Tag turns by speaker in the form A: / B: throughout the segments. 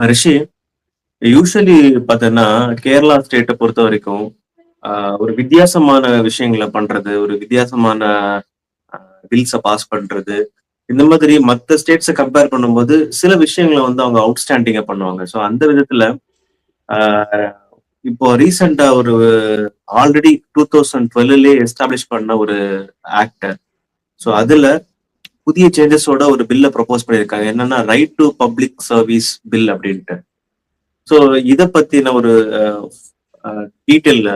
A: ரிஷி usually பார்த்தோன்னா கேரளா ஸ்டேட்டை பொறுத்த வரைக்கும் ஆஹ், ஒரு வித்தியாசமான விஷயங்களை பண்றது ஒரு வித்தியாசமான பில்ஸை பாஸ் பண்றது இந்த மாதிரி மற்ற ஸ்டேட்ஸை கம்பேர் பண்ணும்போது சில விஷயங்களை வந்து அவங்க அவுட்ஸ்டாண்டிங்கை பண்ணுவாங்க. ஸோ அந்த விதத்துல இப்போ ரீசெண்டா ஒரு already two thousand twelve establish பண்ண ஒரு ஆக்டர் ஸோ அதுல புதிய சேஞ்சஸோட ஒரு பில்லை ப்ரொபோஸ் பண்ணியிருக்காங்க. என்னன்னா right to public service bill அப்படின்ட்டு. ஸோ இதை பத்தின ஒரு டீட்டெயில்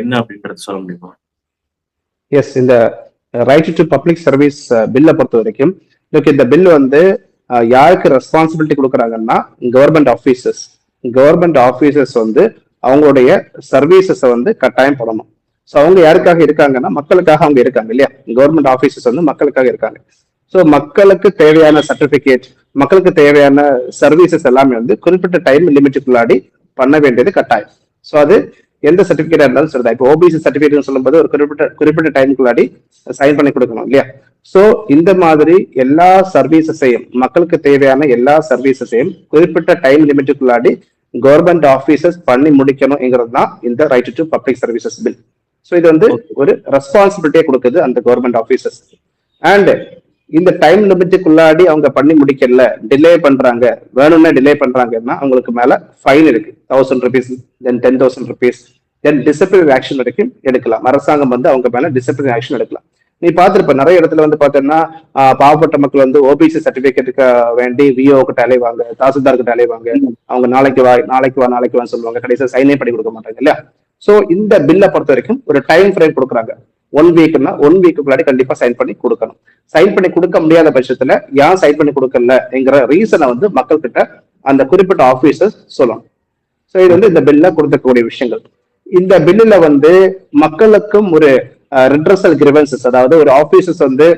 A: என்ன அப்படின்றது சொல்ல முடியுமா?
B: எஸ் இந்த ரைட் டு பப்ளிக் சர்வீஸ் பில்லை பொறுத்த வரைக்கும் ஓகே இந்த பில் வந்து யாருக்கு ரெஸ்பான்சிபிலிட்டி கொடுக்குறாங்கன்னா கவர்மெண்ட் ஆஃபீஸர்ஸ் கவர்மெண்ட் ஆஃபீஸர்ஸ் வந்து அவங்களுடைய சர்வீசஸை வந்து கட்டாயம் பண்ணணும். ஸோ அவங்க யாருக்காக இருக்காங்கன்னா மக்களுக்காக அவங்க இருக்காங்க இல்லையா? கவர்மெண்ட் ஆஃபீஸஸ் வந்து மக்களுக்காக இருக்காங்க. ஸோ மக்களுக்கு தேவையான சர்டிபிகேட் மக்களுக்கு தேவையான சர்வீசஸ் எல்லாமே வந்து குறிப்பிட்ட டைம் லிமிட்டுக்குள்ளாடி பண்ண வேண்டியது கட்டாயம். ஸோ அது எந்த சர்டிபிகேட்டா இருந்தாலும் சரிதான். இப்போ ஓபிசி சர்டிபிகேட் சொல்லும்போது ஒரு குறிப்பிட்ட குறிப்பிட்ட டைமுக்குள்ளாடி சைன் பண்ணி கொடுக்கணும் இல்லையா? ஸோ இந்த மாதிரி எல்லா சர்வீசஸையும் மக்களுக்கு தேவையான எல்லா சர்வீசஸையும் குறிப்பிட்ட டைம் லிமிட்டுக்குள்ளாடி கவர்மெண்ட் ஆஃபீஸஸ் பண்ணி முடிக்கணுங்கிறது தான் இந்த right to public services bill so இது வந்து ஒரு ரெஸ்பான்சிபிலிட்டியை கொடுக்குது அந்த கவர்மெண்ட் ஆபீசர்ஸ் அண்ட் இந்த டைம் லிமிட்டுக்குள்ளாடி அவங்க பண்ணி முடிக்கல டிலே பண்றாங்க வேணும்னா டிலே பண்றாங்கன்னா அவங்களுக்கு மேல ஃபைன் இருக்கு. Thousand rupees then ten thousand rupees then disciplinary action வரைக்கும் எடுக்கலாம். அரசாங்கம் வந்து அவங்க மேல டிசிப்ளினரி ஆக்ஷன் எடுக்கலாம். நீ பார்த்திருப்ப நிறைய இடத்துல வந்து பாத்தீங்கன்னா பாவப்பட்ட மக்கள் வந்து ஓபிசி சர்டிபிகேட்டுக்கு வேண்டி விஓ கிட்ட அலைவாங்க தாசில்தார் கிட்ட அலைவாங்க அவங்க நாளைக்கு வா நாளைக்கு வா நாளைக்கு வான்னு சொல்லுவாங்க. கடைசியா சைனே பண்ணி கொடுக்க மாட்டாங்க இல்லையா? சோ இந்த பில்லை பொறுத்த வரைக்கும் ஒரு டைம் ஃப்ரேம் கொடுக்குறாங்க. ஒன் வீக்னா ஒன் வீக்கு முன்னாடி கண்டிப்பா சைன் பண்ணி கொடுக்கணும். சைன் பண்ணி கொடுக்க முடியாத பட்சத்துல ஏன் சைன் பண்ணி கொடுக்கலங்கிற ரீசனை வந்து மக்கள் கிட்ட அந்த குறிப்பிட்ட ஆபீசர்ஸ் சொல்லணும். சோ இது வந்து இந்த பில்ல கொடுத்துக்கூடிய விஷயங்கள். இந்த பில்லுல வந்து மக்களுக்கும் ஒரு ரிட்ரஸல் கிரிவன்சஸ் அதாவது ஒரு ஆபீசர்ஸ் வந்து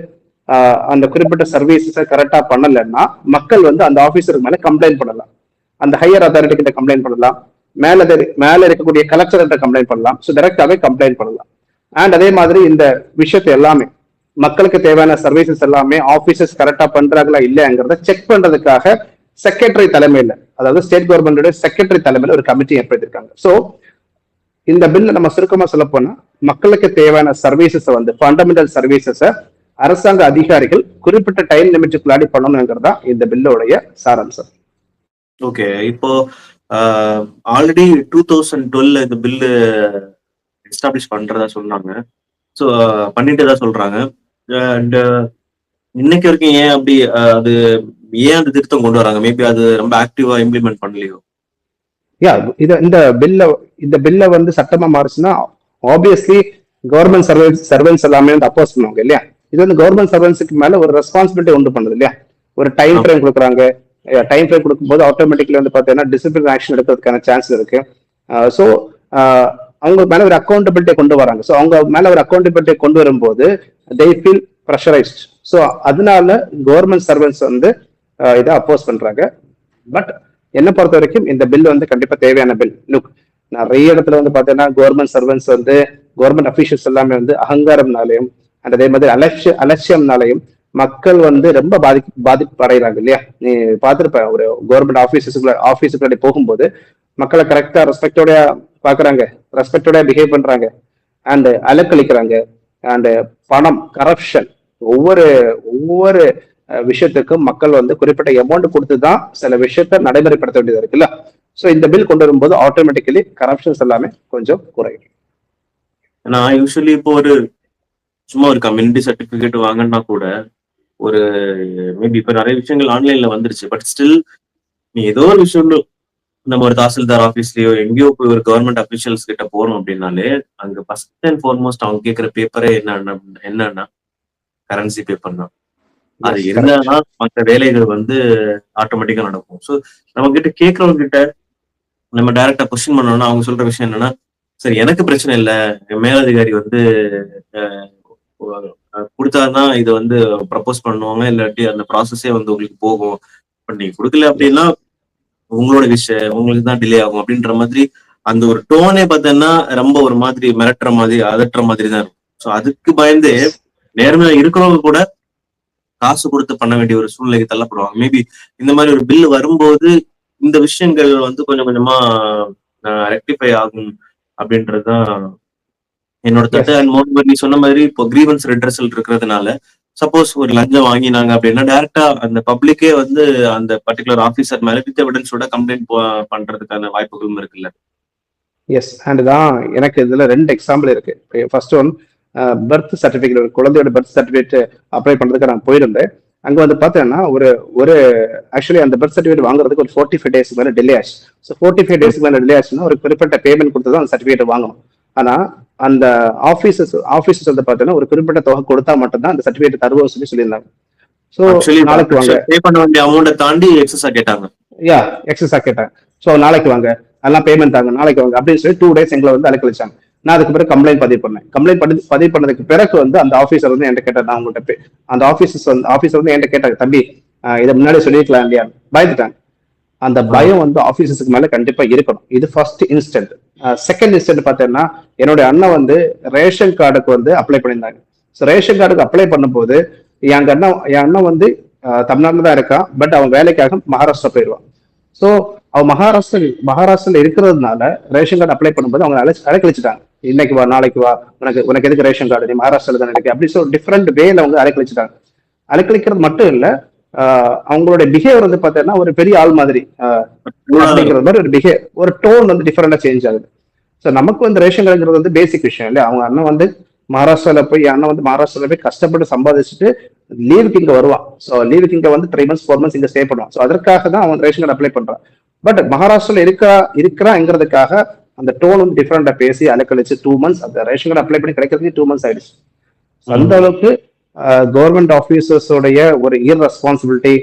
B: ஆஹ், அந்த குறிப்பிட்ட சர்வீசஸை கரெக்டா பண்ணலைன்னா மக்கள் வந்து அந்த ஆபீசருக்கு மேல கம்ப்ளைண்ட் பண்ணலாம். அந்த ஹையர் அத்தாரிட்டி கிட்ட கம்ப்ளைண்ட் பண்ணலாம். மேல மேல இருக்கக்கூடிய கலெக்டர் கிட்ட கம்ப்ளைண்ட் பண்ணலாம். ஸோ டைரக்டாவே கம்ப்ளைண்ட் பண்ணலாம். அண்ட் அதே மாதிரி இந்த விஷயத்தை எல்லாமே மக்களுக்கு தேவையான சர்வீசஸ் எல்லாமே ஆபீசஸ் கரெக்டா பண்றாங்களா இல்லையாங்கிறத செக் பண்றதுக்காக செக்ரட்டரி தலைமையில அதாவது ஸ்டேட் கவர்மெண்டோட செக்ரட்டரி தலைமையில ஒரு கமிட்டி ஏற்படுத்திருக்காங்க. சோ இந்த பில்ல நம்ம சுருக்கமா சொல்ல போனா மக்களுக்கு தேவையான சர்வீசஸ் வந்து ஃபண்டமெண்டல் சர்வீசஸ அரசாங்க அதிகாரிகள் குறிப்பிட்ட டைம் லிமிட்டுக்குள்ளாடி பண்ணணுங்கிறதா இந்த பில்லோடைய சாராம்சம்.
A: ஓகே இப்போ ஆல்ரெடி டூ தௌசண்ட் டுவெல் இந்த பில்லு எஸ்டாப்ளிஷ் பண்றதா சொன்னாங்க. ஸோ பண்ணிட்டு தான் சொல்றாங்க. அண்ட் இன்னைக்கு வரைக்கும் ஏன் அப்படி அது ஏன் அந்த திருத்தம் கொண்டு வராங்க? மேபி அது ரொம்ப ஆக்டிவா இம்ப்ளிமெண்ட் பண்ணலையோ?
B: யா இத இந்த பில்ல இந்த பில்ல வந்து சட்டமா மாறுச்சுன்னா ஆப்வியஸ்லி கவர்மெண்ட் சர்வீஸ் சர்வன்ஸ் எல்லாமே வந்து அப்போஸ் பண்ணுவாங்க இல்லையா? இது வந்து கவர்மெண்ட் சர்வன்ஸுக்கு மேல ஒரு ரெஸ்பான்சிபிலிட்டி உண்டு பண்ணுது இல்லையா? ஒரு டைம். ஃப்ரேம் கொடுக்குறாங்க டைம் ஃப்ரேம் கொடுக்கும்போது ஆட்டோமேட்டிக்லி வந்து பார்த்தீங்கன்னா டிசிப்ளின் ஆக்ஷன் எடுக்கிறதுக்கான சான்ஸ் இருக்கு. Uh, ஸோ uh, அவங்க மேல ஒரு அக்கௌண்டபிலிட்டியை கொண்டு வராங்க. ஸோ அவங்க மேல ஒரு அக்கௌண்டபிலிட்டியை கொண்டு வரும்போது தே ஃபீல் ப்ரெஷரைஸ்ட் ஸோ அதனால கவர்மெண்ட் சர்வன்ஸ் வந்து uh, இதை அப்போஸ் பண்றாங்க. பட் என்னை பொறுத்த வரைக்கும் இந்த பில் வந்து கண்டிப்பா தேவையான பில் லுக் நிறைய இடத்துல வந்து பார்த்தீங்கன்னா கவர்மெண்ட் சர்வன்ஸ் வந்து கவர்மெண்ட் அஃபீஷியல்ஸ் எல்லாமே வந்து அகங்காரம்னாலையும் அண்ட் அதே மாதிரி அலட்சிய அலட்சியம்னாலையும் மக்கள் வந்து ரொம்ப பாதி பாதிப்பு அடைகிறாங்க இல்லையா? நீ பார்த்திருப்ப ஒரு கவர்மெண்ட் ஆபீஸஸ்க்குள்ள ஆபீஸுக்குள்ள போகும்போது மக்களை கரெக்டா ரெஸ்பெக்டோட பாக்குறாங்க. ரெஸ்பெக்டோட பிஹேவ் பண்றாங்க. அண்ட் அலக்களிக்கிறாங்க அண்ட் பணம் கரப்ஷன் ஒவ்வொரு ஒவ்வொரு விஷயத்துக்கும் மக்கள் வந்து குறிப்பிட்ட அமௌண்ட் கொடுத்து தான் சில விஷயத்த நடைமுறைப்படுத்த வேண்டியது இருக்குல்ல? சோ இந்த பில் கொண்டு வரும்போது ஆட்டோமேட்டிக்கலி கரப்ஷன்ஸ் எல்லாமே கொஞ்சம் குறையும்.
A: நான் யூஸ்வலி இப்போ ஒரு சும்மா ஒரு கம்யூனிட்டி சர்டிபிகேட் வாங்கினா கூட ஒரு மேபி இப்ப நிறைய விஷயங்கள் ஆன்லைன்ல வந்துருச்சு. பட் ஸ்டில் நீ ஏதோ ஒரு விஷயம் நம்ம ஒரு தாசில்தார் ஆபீஸ்லயோ எங்கேயோ போய் ஒரு கவர்மெண்ட் அபிஷியல்ஸ் கிட்ட போறோம் அப்படின்னாலே அங்க ஃபர்ஸ்ட் அண்ட் ஃபார்மோஸ்ட் அவங்க கேட்கிற பேப்பரே என்ன என்னன்னா கரன்சி பேப்பர் தான். அது
B: Yes,
A: இருந்தா மற்ற வேலைகள் வந்து ஆட்டோமேட்டிக்கா நடக்கும். ஸோ நம்ம கிட்ட கேட்கறவங்க கிட்ட நம்ம டைரக்டா கொஸ்டின் பண்ணோம்னா அவங்க சொல்ற விஷயம் என்னன்னா சரி எனக்கு பிரச்சனை இல்லை. மேலதிகாரி வந்து கொடுத்தாதான் இதை வந்து ப்ரப்போஸ் பண்ணுவாங்க இல்லாட்டி அந்த ப்ராசஸே வந்து உங்களுக்கு போகும். பண்ணி நீங்க கொடுக்கல அப்படின்னா உங்களோட விஷயம் உங்களுக்கு தான் டிலே ஆகும் அப்படின்ற மாதிரி அந்த ஒரு டோனே பார்த்தோன்னா ரொம்ப ஒரு மாதிரி மிரட்டுற மாதிரி அதட்டுற மாதிரி தான் இருக்கும். ஸோ அதுக்கு பயந்து நேர்மையா இருக்கிறவங்க கூட காசு கொடுத்து பண்ண வேண்டிய ஒரு சூழ்நிலைக்கு தள்ளப்படுவாங்க. மேபி இந்த மாதிரி ஒரு பில் வரும்போது இந்த விஷயங்கள் வந்து கொஞ்சம் கொஞ்சமா ரெக்டிஃபை ஆகும் அப்படின்றதுதான் என்னோட தட்டு அண்ட் மோர் நீ சொன்ன மாதிரி இப்போ கிரீவன்ஸ் ரெட்ரஸல் இருக்கிறதுனால சப்போஸ் ஒரு லஞ்சம் வாங்கினாங்க அப்படின்னா டைரக்டா அந்த பப்ளிக்கே வந்து அந்த பர்டிகுலர் ஆபீசர் மேல வித் எவிடன்ஸோட கம்ப்ளைண்ட் பண்றதுக்கான வாய்ப்புகளும் இருக்குல்ல.
B: எஸ் அண்ட் தான் எனக்கு இதுல ரெண்டு எக்ஸாம்பிள் இருக்கு. ஃபர்ஸ்ட் ஒன் பர்த் சர்டிபிகேட் ஒரு குழந்தையோட பர்த் சர்டிபிகேட் அப்ளை பண்றதுக்கு நான் போயிருந்தேன். அங்க வந்து பார்த்தேன்னா ஒரு ஒரு ஆக்சுவலி அந்த பர்த் சர்டிஃபிகேட் வாங்குறதுக்கு ஒரு ஃபோர்ட்டி ஃபைவ் டேஸ்க்கு மேலே டிலே ஆச்சு. ஸோ ஃபோர்ட்டி ஃபைவ் டேஸ்க்கு மேலே டிலே ஆச்சுன்னா ஒரு குறிப்பிட்ட பேமெண்ட் கொடுத்து தான் அந்த சர்டிஃபிகேட் வாங்கணும். ஆனா அந்த ஆஃபீஸஸ் ஆஃபீஸஸ் வந்து பார்த்தீங்கன்னா ஒரு குறிப்பிட்ட தொகை கொடுத்தா மட்டும்தான் அந்த சர்டிஃபிகேட் தருவோம் சொல்லி சொல்லியிருந்தாங்க.
A: ஆக்சுவலி
B: நாளைக்கு வாங்க.
A: பே பண்ண வேண்டிய அமௌண்ட்டை தாண்டி எக்ஸஸா கேட்டாங்க.
B: யா எக்ஸஸா கேட்டேன் ஸோ நாளைக்கு வாங்க. அதெல்லாம் பேமெண்ட் தாங்க. நாளைக்கு வாங்க. அப்படின்னு சொல்லி டூ டேஸ் எங்களை வந்து அலைக்கழிச்சாங்க. நான் அதுக்கு பிறகு கம்ப்ளைண்ட் பதிவு பண்ணேன். கம்ப்ளைண்ட் பண்ணி பதிவு பண்ணதுக்கு பிறகு வந்து அந்த ஆஃபீஸர் வந்து என்கிட்ட கேட்டார். நான் உங்கள்கிட்ட அந்த ஆஃபீஸர்ஸ் வந்து ஆஃபீஸர் வந்து என்கிட்ட கேட்டாங்க தம்பி இதை முன்னாடி சொல்லியிருக்கலாம் இல்லையா பயந்துட்டாங்க. அந்த பயம் வந்து ஆஃபீஸர்ஸ்க்கு மேல கண்டிப்பா இருக்கணும். இது ஃபர்ஸ்ட் இன்ஸ்டன்ட் செகண்ட் இன்ஸ்டன்ட் பார்த்தீங்கன்னா என்னுடைய அண்ணன் வந்து ரேஷன் கார்டுக்கு வந்து அப்ளை பண்ணியிருந்தாங்க. ஸோ ரேஷன் கார்டுக்கு அப்ளை பண்ணும்போது எங்க அண்ணன் என் அண்ணன் வந்து தமிழ்நாட்டுல தான் இருக்கான். பட் அவன் வேலைக்காக மகாராஷ்டிரா போயிடுவான். ஸோ அவன் மகாராஷ்டிரா மகாராஷ்டிரால இருக்கிறதுனால ரேஷன் கார்டு அப்ளை பண்ணும்போது அவங்க அழைச்சு அழைக்கழிச்சிட்டாங்க இன்னைக்கு வா நாளைக்கு வா. உனக்கு உனக்கு எதுக்கு ரேஷன் கார்டு நீ மகாராஷ்டிரால தான் இருக்கு. அப்படி சொல்லி டிஃப்ரெண்ட் வேல அவங்க அழைக்கழிச்சிட்டாங்க அழைக்கழிக்கிறது மட்டும் இல்ல ஆஹ் அவங்களுடைய பிஹேவியர் வந்து பார்த்தீங்கன்னா ஒரு பெரிய ஆள் மாதிரி மாதிரி ஒரு பிஹேவ் ஒரு டோன் வந்து டிஃபரெண்டா சேஞ்ச் ஆகுது. ஸோ நமக்கு வந்து ரேஷன் கார்டுங்கிறது வந்து பேசிக் விஷயம் இல்லையா? அவங்க அண்ணன் வந்து மகாராஷ்டிரால போய் அண்ணன் வந்து மகாராஷ்டிரால போய் கஷ்டப்பட்டு சம்பாதிச்சுட்டு லீவுக்கு இங்க வருவான். ஸோ லீவுக்கு இங்க வந்து த்ரீ மந்த்ஸ் ஃபோர் மந்த்ஸ் இங்க ஸ்டே பண்ணுவான். ஸோ அதற்காக தான் அவன் ரேஷன் கார்டு அப்ளை பண்றான். பட் மகாராஷ்டிரால இருக்கா இருக்கிறாங்கிறதுக்காக அந்த டோன் வந்து டிஃபரெண்டா பேசி அலக்கழிச்சு டூ மந்த்ஸ் அந்த ரேஷன் கார்டு அப்ளை பண்ணி கிடைக்கிறதுக்கு டூ மந்த்ஸ் ஆயிடுச்சு. அந்த அளவுக்கு கவர்மெண்ட் ஆஃபீஸர்ஸோடைய ஒரு இர்ரெஸ்பான்சிபிலிட்டி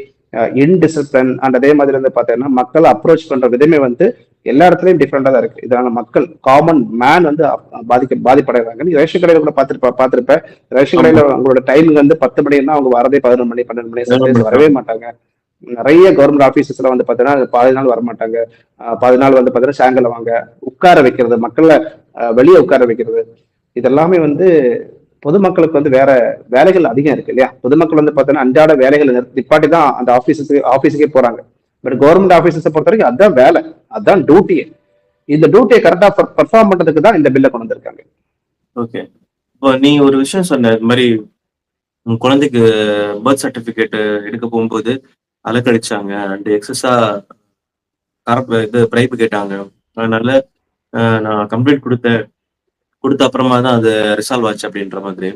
B: இன்டிசிப்ளின் அண்ட் அதே மாதிரி வந்து பார்த்தீங்கன்னா மக்களை அப்ரோச் பண்ற விதமே வந்து எல்லா இடத்துலயும் டிஃப்ரெண்டா தான் இருக்கு. இதனால மக்கள் காமன் மேன் வந்து பாதிக்க பாதிப்படைகிறாங்க நீ ரேஷன் கடையில கூட பார்த்துருப்ப பார்த்திருப்ப ரேஷன் கடையில அவங்களோட டைமிங் வந்து பத்து மணின்னா அவங்க வரதே பதினொரு மணி பன்னெண்டு மணி sometimes வரவே மாட்டாங்க. நிறைய கவர்மெண்ட் ஆபீசஸ்ல வந்து பாத்தீங்கன்னா பாதி நாள் வர மாட்டாங்க அஹ் பாதி நாள் வந்து பாத்தீங்கன்னா சாயங்காலம் வாங்க. உட்கார வைக்கிறது மக்களை வெளியே உட்கார வைக்கிறது. இதெல்லாமே வந்து பொதுமக்களுக்கு வந்து வேற வேலைகள் அதிகம் இருக்கு இல்லையா? பொதுமக்கள் வந்து பார்த்தோன்னா அன்றாட வேலைகள் நிப்பாட்டி தான் அந்த ஆஃபீஸுக்கு ஆஃபீஸுக்கே போறாங்க. பட் கவர்மெண்ட் ஆஃபீஸஸை பொறுத்த வரைக்கும் அதான் வேலை அதுதான் டியூட்டியே இந்த டியூட்டியை கரெக்டா பெர்ஃபார்ம் பண்றதுக்கு தான் இந்த பில்லை கொண்டு வந்திருக்காங்க.
A: ஓகே இப்போ நீ ஒரு விஷயம் சொன்ன இது மாதிரி உன் குழந்தைக்கு பர்த் சர்டிபிகேட் எடுக்க போகும்போது அலக்கடிச்சாங்க அண்ட் எக்ஸஸா கரப் இது பிரைப்பு கேட்டாங்க. அதனால நான் கம்ப்ளைண்ட் கொடுத்தேன். கொடுத்த அப்புறமா தான் அது ரிசால்வ் ஆச்சு அப்படின்ற மாதிரி.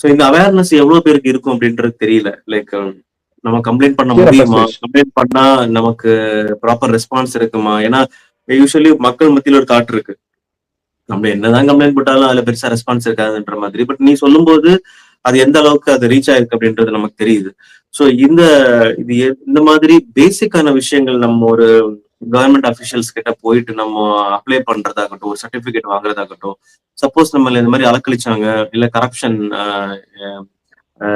A: ஸோ இந்த அவேர்னஸ் எவ்வளவு பேருக்கு இருக்கும் அப்படின்றது தெரியல. லைக் நம்ம கம்ப்ளைண்ட் பண்ண முடியுமா. கம்ப்ளைண்ட் பண்ணா நமக்கு ப்ராப்பர் ரெஸ்பான்ஸ் இருக்குமா? ஏன்னா யூஸ்வலி மக்கள் மத்தியில ஒரு தாட் இருக்கு. நம்ம என்னதான் கம்ப்ளைண்ட் போட்டாலும் அதுல பெருசா ரெஸ்பான்ஸ் இருக்காதுன்ற மாதிரி. பட் நீ சொல்லும்போது அது எந்த அளவுக்கு அது ரீச் ஆயிருக்கு அப்படின்றது நமக்கு தெரியுது. சோ இந்த இது இந்த மாதிரி பேசிக்கான விஷயங்கள் நம்ம ஒரு கவர்மெண்ட் அபிஷியல்ஸ் கிட்ட போயிட்டு நம்ம அப்ளை பண்றதாகட்டும் ஒரு சர்டிபிகேட் வாங்குறதாகட்டும் சப்போஸ் நம்மள இந்த மாதிரி அலக்கழிச்சாங்க இல்ல கரப்ஷன்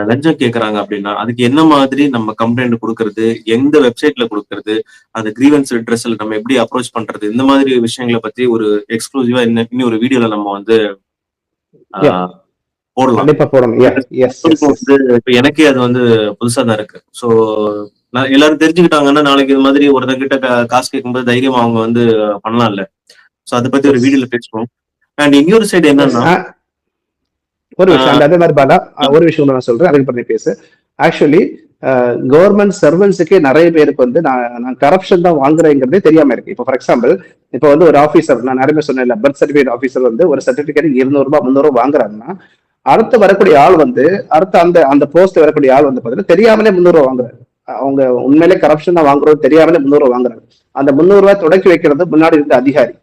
A: லஞ்சம் கேக்குறாங்க அப்படின்னா அதுக்கு என்ன மாதிரி நம்ம கம்ப்ளைண்ட் கொடுக்கறது எந்த வெப்சைட்ல கொடுக்கறது அந்த கிரீவன்ஸ் ரிட்ரஸல் நம்ம எப்படி அப்ரோச் பண்றது இந்த மாதிரி விஷயங்களை பத்தி ஒரு எக்ஸ்க்ளூசிவா இன்னும் ஒரு வீடியோல நம்ம வந்து. போடலாம்.
B: கண்டிப்பா போடணும்.
A: இப்போ எனக்கே அது வந்து புதுசா தான் இருக்கு. சோ எல்லாரும் தெரிஞ்சுக்கிட்டாங்கன்னா நாளைக்கு இது மாதிரி ஒருத்தங்கிட்ட காசு கேட்கும்போது தைரியமா அவங்க வந்து பண்ணலாம்ல. சோ அதை பத்தி ஒரு வீடியோல பேசுவோம். அண்ட் இன்னொரு சைடு என்னன்னா
B: ஒரு விஷயம் அந்த அதே மாதிரி பாலா ஒரு விஷயம் நான் சொல்றேன் அதுக்கு பத்தி பேசு. ஆக்சுவலி கவர்மெண்ட் சர்வன்ஸுக்கே நிறைய பேருக்கு வந்து நான் நான் கரப்ஷன் தான் வாங்குறேங்கிறதே தெரியாம இருக்கு. இப்போ ஃபார் எக்ஸாம்பிள் இப்போ வந்து ஒரு ஆஃபீஸர் நான் நிறைய சொன்னேன் பர்த் சர்டிஃபிகேட் ஆஃபீஸர் வந்து ஒரு சர்டிஃபிகேட் இருநூறு ரூபாய் முந்நூறு ரூபாய் வாங்குறாங்கன்னா அடுத்து வரக்கூடிய ஆள் வந்து அடுத்து அந்த அந்த போஸ்ட் வரக்கூடிய ஆள் வந்து பாத்தீங்கன்னா தெரியாமலே முந்நூறு ரூபாய் வாங்குறாரு. அவங்க உண்மையிலே கரப்ஷன் தான் வாங்குறது தெரியாமலே முந்நூறு ரூபாய் வாங்குறாங்க. அந்த முந்நூறு ரூபாய் தொடக்கி வைக்கிறது முன்னாடி இருந்த அதிகாரி.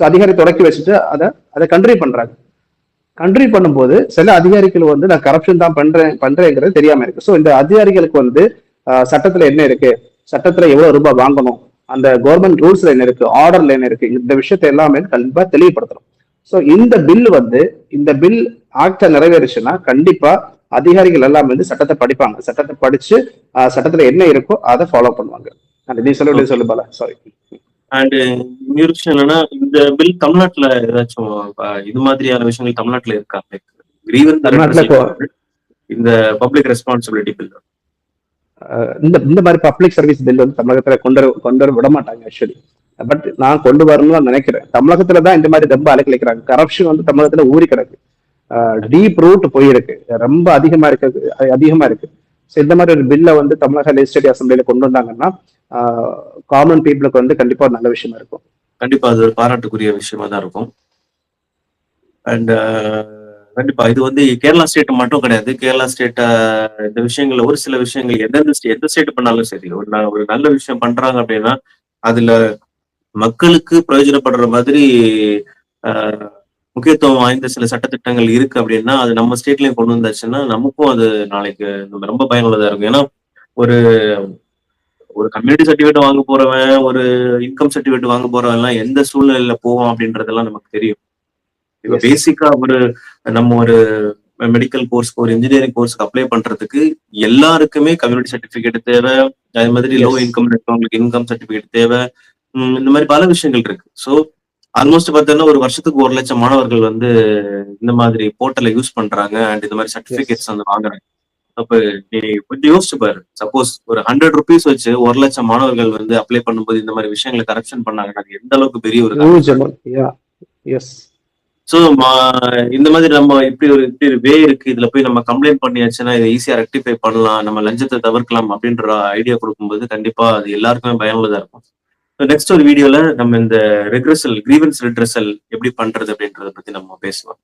B: ஸோ அதிகாரி தொடக்கி வச்சுட்டு அதை அதை கண்ட்ரி பண்றாங்க. கண்ட்ரி பண்ணும்போது சில அதிகாரிகள் வந்து நான் கரப்ஷன் தான் பண்றேன் பண்றேங்கிறது தெரியாம இருக்கு. ஸோ இந்த அதிகாரிகளுக்கு வந்து ஆஹ், சட்டத்துல என்ன இருக்கு? சட்டத்துல எவ்வளவு ரூபாய் வாங்கணும்? அந்த கவர்மெண்ட் ரூல்ஸ்ல என்ன இருக்கு? ஆர்டர்ல என்ன இருக்கு? இந்த விஷயத்தை எல்லாமே கண்டிப்பா தெளிவுபடுத்தணும். ஸோ இந்த பில் வந்து இந்த பில் ஆக்ட நிறைவேறுச்சுன்னா கண்டிப்பா அதிகாரிகள் எல்லாம் வந்து சட்டத்தை படிப்பாங்க. சட்டத்தை படிச்சு சட்டத்துல என்ன இருக்கோ அதை ஃபாலோ பண்ணுவாங்க. அந்த நீ சொல்ல சொல்லு பாலா. சாரி
A: அண்ட் இன்னொரு விஷயம் என்னன்னா இந்த பில் தமிழ்நாட்டுல ஏதாச்சும் இது மாதிரியான விஷயங்கள் தமிழ்நாட்டுல இருக்கா? லைக் இந்த பப்ளிக் ரெஸ்பான்சிபிலிட்டி பில்
B: இந்த இந்த மாதிரி பப்ளிக் சர்வீஸ் பில் வந்து தமிழகத்துல கொண்டு கொண்டு வர விட மாட்டாங்க ஆக்சுவலி பட் நான் கொண்டு வரணும்னு நான் நினைக்கிறேன். தமிழகத்துல தான் இந்த மாதிரி ரொம்ப அலைக்கழிக்கிறாங்க. கரப்ஷன் வந்து தமிழகத்துல ஊறி கிடக்கு. டீப் ரூட் போயிருக்கு. ரொம்ப அதிகமா இருக்கு அதிகமா இருக்கு. ஸோ இந்த மாதிரி ஒரு பில்லை வந்து தமிழக லெஜிஸ்லேட்டிவ் அசம்பிளியில கொண்டு வந்தாங்கன்னா காமன் பீப்புளுக்கு வந்து கண்டிப்பா ஒரு நல்ல விஷயமா இருக்கும்.
A: கண்டிப்பா அது ஒரு பாராட்டுக்குரிய விஷயமா தான் இருக்கும். அண்ட் கண்டிப்பா இது வந்து கேரளா ஸ்டேட் மட்டும் கிடையாது. கேரளா ஸ்டேட் இந்த விஷயங்கள்ல ஒரு சில விஷயங்கள் எந்தெந்த ஸ்டேட் எந்த ஸ்டேட் பண்ணாலும் சரி ஒரு ந- ஒரு நல்ல விஷயம் பண்றாங்க அப்படின்னா அதுல மக்களுக்கு பிரயோஜனப்படுற மாதிரி ஆஹ், முக்கியத்துவம் வாய்ந்த சில சட்டத்திட்டங்கள் இருக்கு அப்படின்னா அது நம்ம ஸ்டேட்லயும் கொண்டு வந்தாச்சுன்னா நமக்கும் அது நாளைக்கு நம்ம ரொம்ப பயனுள்ளதா இருக்கும். ஏன்னா ஒரு ஒரு கம்யூனிட்டி சர்டிஃபிகேட் வாங்க போறவன் ஒரு இன்கம் சர்டிஃபிகேட் வாங்க போறவன் எல்லாம் எந்த சூழ்நிலையில போவோம் அப்படின்றதெல்லாம் நமக்கு தெரியும். இப்ப. பேசிக்கா ஒரு நம்ம ஒரு மெடிக்கல் கோர்ஸ்க்கு ஒரு இன்ஜினியரிங் கோர்ஸ்க்கு அப்ளை பண்றதுக்கு எல்லாருக்குமே கம்யூனிட்டி சர்டிபிகேட் தேவை. அதே மாதிரி லோ. இன்கம் இருக்கவங்களுக்கு இன்கம் சர்டிபிகேட் தேவை. இந்த மாதிரி பல விஷயங்கள் இருக்கு. ஸோ ஆல்மோஸ்ட் பார்த்தீங்கன்னா ஒரு வருஷத்துக்கு ஒரு லட்சம் மாணவர்கள் வந்து இந்த மாதிரி போர்ட்டலை யூஸ் பண்றாங்க அண்ட் இந்த மாதிரி சர்டிபிகேட்ஸ் வந்து வாங்குறாங்க. அப்ப நீ கொஞ்சம் யோசிச்சு பாரு. சப்போஸ் ஒரு ஹண்ட்ரட் ருபீஸ் வச்சு ஒரு லட்சம் மாணவர்கள் வந்து அப்ளை பண்ணும்போது இந்த மாதிரி விஷயங்களை கரெக்ஷன் பண்ணாங்கன்னா எந்த அளவுக்கு பெரிய ஒரு சோ இந்த மாதிரி நம்ம இப்படி ஒரு இப்படி ஒரு வே இருக்கு. இதுல போய் நம்ம கம்ப்ளைண்ட் பண்ணியாச்சுன்னா இதை ஈஸியா ரெக்டிஃபை பண்ணலாம். நம்ம லஞ்சத்தை தவிர்க்கலாம் அப்படின்ற ஐடியா கொடுக்கும்போது கண்டிப்பா அது எல்லாருக்குமே பயனுள்ளதா இருக்கும். நெக்ஸ்ட் ஒரு வீடியோல நம்ம இந்த ரெக்ரஸல் கிரீவன்ஸ் ரெட்ரஸல் எப்படி பண்றது அப்படின்றத பத்தி நம்ம பேசுவோம்.